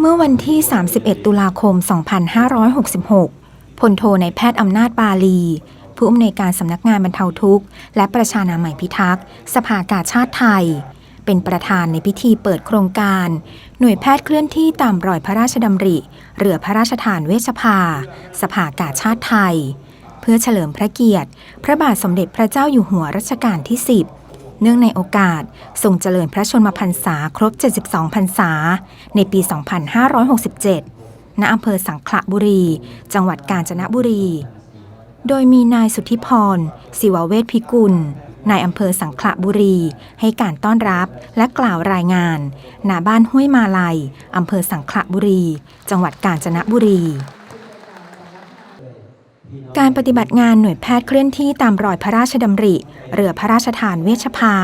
เมื่อวันที่ 31 ตุลาคม 2566 พลโทในแพทย์อำนาจบาลี ผู้อำนวยการสำนักงานบรรเทาทุกข์ และประชานามัยพิทักษ์ สภากาชาติไทย เป็นประธานในพิธีเปิดโครงการ หน่วยแพทย์เคลื่อนที่ตามรอยพระราชดำริ เรือพระราชทานเวชภา สภากาชาติไทย เพื่อเฉลิมพระเกียรติ พระบาทสมเด็จพระเจ้าอยู่หัวรัชกาลที่ 10 เนื่องในโอกาสทรงเจริญพระชนมพรรษาครบ 72 พรรษา ในปี 2567 ณ อำเภอสังขละบุรี จังหวัดกาญจนบุรี โดยมีนายสุทธิพร ศิวเวชพิกุล นายอำเภอสังขละบุรี ให้การต้อนรับและกล่าวรายงาน ณ บ้านห้วยมาลัย อำเภอสังขละบุรี จังหวัดกาญจนบุรี การปฏิบัติงานหน่วยแพทย์เคลื่อนที่ตามรอยพระราชดำริ เรือพระราชทานเวชภา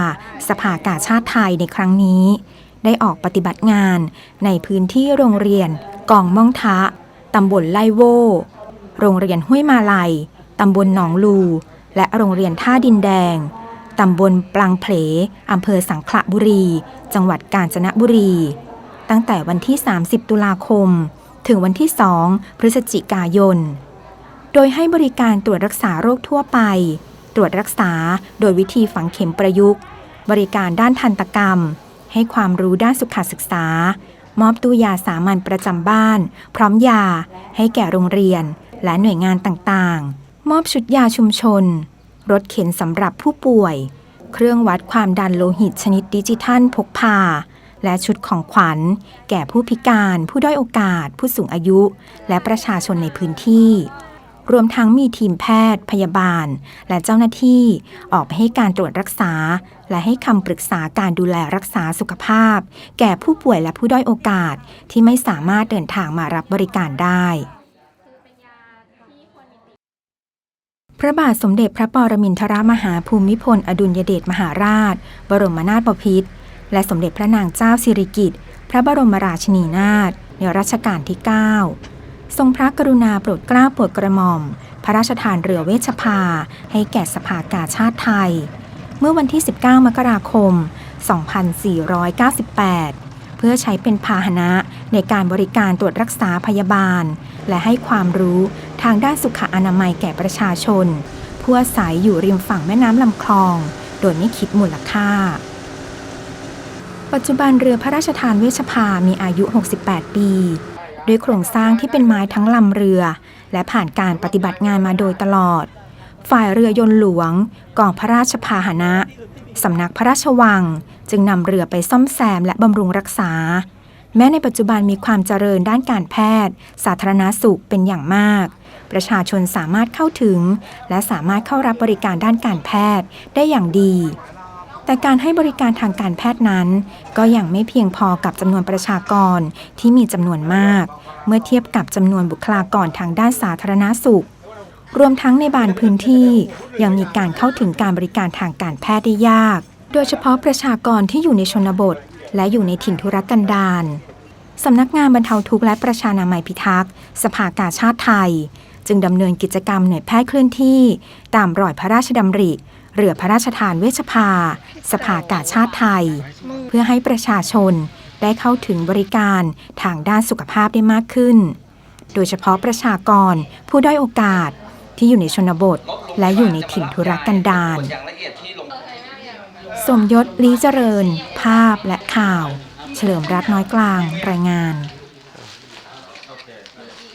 สภากาชาติไทยในครั้งนี้ ได้ออกปฏิบัติงานในพื้นที่โรงเรียน กองม่องทะ ตำบลไล่โว โรงเรียนห้วยมาลัย ตำบลหนองลู และโรงเรียนท่าดินแดง ตำบลปลังเพลอำเภอสังขละบุรี จังหวัดกาญจนบุรี ตั้งแต่วันที่ 30 ตุลาคม ถึงวันที่ 2 พฤศจิกายน โดยให้บริการตรวจรักษาโรคทั่วไป ตรวจรักษาโดยวิธีฝังเข็มประยุกต์ บริการด้านทันตกรรม ให้ความรู้ด้านสุขศึกษา มอบตู้ยาสามัญประจำบ้าน พร้อมยา ให้แก่โรงเรียน และหน่วยงานต่างๆ มอบชุดยาชุมชน รถเข็นสำหรับผู้ป่วย เครื่องวัดความดันโลหิตชนิดดิจิทัลพกพาและชุดของขวัญ แก่ผู้พิการ ผู้ด้อยโอกาส ผู้สูงอายุ และประชาชนในพื้นที่ รวมทั้งมีทีมแพทย์ พยาบาล และเจ้าหน้าที่ออกไปให้การตรวจรักษา และให้คำปรึกษาการดูแลรักษาสุขภาพ แก่ผู้ป่วยและผู้ด้อยโอกาสที่ไม่สามารถเดินทางมารับบริการได้พระบาทสมเด็จพระปรมินทรมหาภูมิพล อดุลยเดชมหาราช บรมนาถบพิตรและสมเด็จพระนางเจ้าสิริกิติ์พระบรมราชินีนาถในรัชกาลที่ 9 ทรงพระกรุณาโปรดเกล้าโปรดกระหม่อม พระราชทานเรือเวชภา ให้แก่สภากาชาติไทย เมื่อวันที่ 19 มกราคม 2498 เพื่อใช้เป็นพาหนะในการบริการตรวจรักษาพยาบาล และให้ความรู้ทางด้านสุขอนามัยแก่ประชาชน ผู้อาศัยอยู่ริมฝั่งแม่น้ำลำคลอง โดยไม่คิดมูลค่า ปัจจุบันเรือพระราชทานเวชภามีอายุ 68 ปี ด้วยโครงสร้างที่เป็นไม้ทั้งลำเรือ และผ่านการปฏิบัติงานมาโดยตลอด ฝ่ายเรือยนต์หลวง กองพระราชพาหนะสำนักพระราชวัง จึงนำเรือไปซ่อมแซมและบำรุงรักษา แม้ในปัจจุบันมีความเจริญด้านการแพทย์ สาธารณาสุขเป็นอย่างมาก ประชาชนสามารถเข้าถึง และสามารถเข้ารับบริการด้านการแพทย์ได้อย่างดี แต่การให้บริการทางการแพทย์นั้น ก็ยังไม่เพียงพอกับจำนวนประชากรที่มีจำนวนมาก เมื่อเทียบกับจำนวนบุคลากรทางด้านสาธารณาสุข รวมทั้งในบางพื้นที่ยังมีการเข้าถึงการบริการทางการแพทย์ได้ยาก โดยเฉพาะประชากรที่อยู่ในชนบท และอยู่ในถิ่นทุรกันดารสำนักงานบรรเทาทุกข์และประชานามัยพิทักษ์ สภากาชาติไทย จึงดำเนินกิจกรรมหน่วยแพทย์เคลื่อนที่ ตามรอยพระราชดำริ เรือพระราชทานเวชภา สภากาชาติไทย เพื่อให้ประชาชนได้เข้าถึงบริการทางด้านสุขภาพได้มากขึ้น โดยเฉพาะประชากรผู้ด้อยโอกาสที่อยู่ในชนบท และอยู่ในถิ่นทุรกันดารสมยศลีเจริญ ภาพและข่าว เฉลิมรัตน์น้อยกลางรายงาน